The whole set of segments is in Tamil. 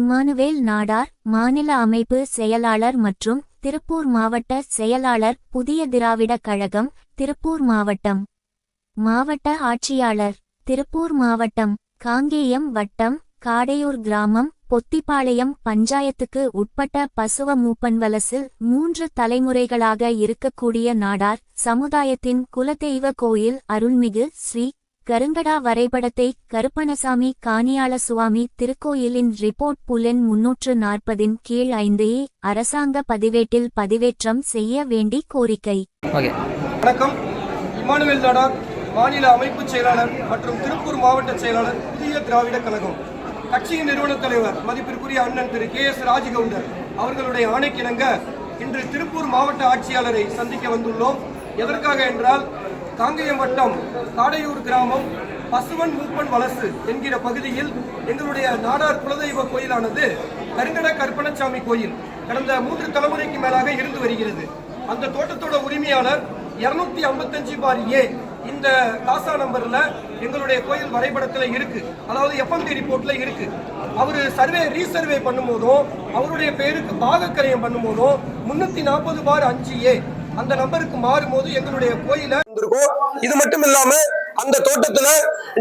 இம்மானுவேல் நாடார் மாநில அமைப்பு செயலாளர் மற்றும் திருப்பூர் மாவட்ட செயலாளர் புதிய திராவிட கழகம் திருப்பூர் மாவட்டம். மாவட்ட ஆட்சியாளர் திருப்பூர் மாவட்டம் காங்கேயம் வட்டம் காடையூர் கிராமம் பொத்திப்பாளையம் பஞ்சாயத்துக்கு உட்பட்ட பசுவ மூப்பன்வலசில் மூன்று தலைமுறைகளாக இருக்கக்கூடிய நாடார் சமுதாயத்தின் குலதெய்வ கோயில் அருள்மிகு ஸ்ரீ கருங்கடா வரைபடத்தை கருப்பணசாமி காணியாள சுவாமி திருக்கோயிலின் ரிப்போர்ட் புலன் முன்னூற்று நாற்பதின் கீழ் ஐந்து அரசாங்க பதிவேட்டில் பதிவேற்றம் செய்ய வேண்டி கோரிக்கை. வணக்கம். இமானுவேல் நாடார் மாநில அமைப்பு செயலாளர் மற்றும் திருப்பூர் மாவட்ட செயலாளர் புதிய திராவிட கழகம். கட்சியின் நிறுவன தலைவர் மதிப்பிற்குரிய அண்ணன் திரு கே எஸ் ராஜகவுண்டர் அவர்களுடைய ஆணைக்கிணங்க இன்று திருப்பூர் மாவட்ட ஆட்சியாளரை சந்திக்க வந்துள்ளோம். எதற்காக என்றால் காங்கேயம் வட்டம் காடையூர் கிராமம் பசுவன் மூப்பன் வலசு என்கிற பகுதியில் எங்களுடைய நாடார் குலதெய்வ கோயிலானது கருங்கட கற்பனசாமி கோயில் கடந்த மூன்று தலைமுறைக்கு மேலாக இருந்து வருகிறது. அந்த தோட்டத்தோட உரிமையாளர் இருநூத்தி ஐம்பத்தஞ்சு பார் ஏ இந்த காசா நம்பர்ல எங்களுடைய கோயில் வரைபடத்துல இருக்கு. அதாவது எஃப்எம்டி ரிப்போர்ட்ல இருக்கு. அவர் சர்வே ரீசர்வே பண்ணும்போதும் அவருடைய பேருக்கு பாகக்கரையம் பண்ணும்போதும் முன்னூத்தி நாற்பது பார் அஞ்சு ஏ அந்த நம்பருக்கு மாறும்போது எங்களுடைய கோயில இருந்திருக்கும் இது மட்டும் இல்லாம அந்த தோட்டத்துல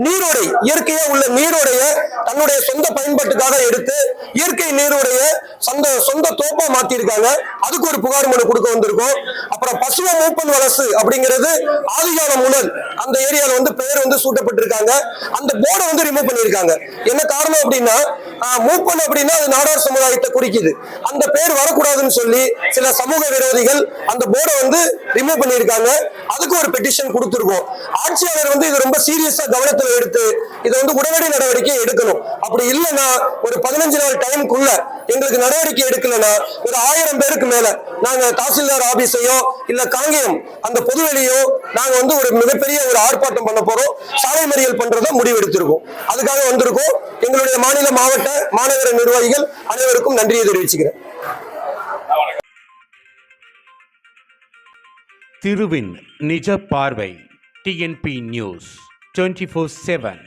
நீரோடை இயற்கையா உள்ள நீரோடைய தன்னுடைய சொந்த பயன்பாட்டுக்காக எடுத்து இயற்கை நீரோடைய சொந்த சொந்த தோப்பா மாத்திருக்காங்க. அதுக்கு ஒரு புகார் மனு கொடுக்க வந்திருக்கோம். அப்புறம் பசுவ மூப்பன் வலசு அப்படிங்கிறது ஆதிகால முனல் அந்த ஏரியால வந்து பெயர் வந்து சூட்டப்பட்டிருக்காங்க. அந்த போர்டை வந்து ரிமூவ் பண்ணியிருக்காங்க. என்ன காரணம் அப்படின்னா மூப்பன் அப்படின்னா அது நாடார் சமுதாயத்தை குறிக்குது. அந்த பேர் வரக்கூடாதுன்னு சொல்லி சில சமூக விரோதிகள் அந்த போர்டை வந்து ரிமூவ் பண்ணியிருக்காங்க. அதுக்கு ஒரு பெட்டிஷன் கொடுத்துருக்கோம். ஆட்சியாளர் வந்து இது ரொம்ப சீரியஸா கவனத்தில் எடுத்து இதை வந்து உடனடி நடவடிக்கை எடுக்கணும். அப்படி இல்லைன்னா ஒரு பதினஞ்சு நாள் டைமுக்குள்ள எங்களுக்கு நடவடிக்கை எடுக்கலைன்னா ஒரு ஆயிரம் பேருக்கு மேல நாங்க தாசில்தார் ஆபீஸையோ இல்ல காங்கேயம் அந்த பொதுவெளியோ நாங்க வந்து ஒரு மிகப்பெரிய ஒரு ஆர்ப்பாட்டம் பண்ண போறோம். சாலை மறியல் பண்றதை முடிவெடுத்திருக்கோம். அதுக்காக வந்திருக்கோம். எங்களுடைய மாநில மாவட்ட மாநகர நிர்வாகிகள் அனைவருக்கும் நன்றியை தெரிவிச்சுக்கிறேன். திருவின் நிஜ பார்வை TNP news twenty four seven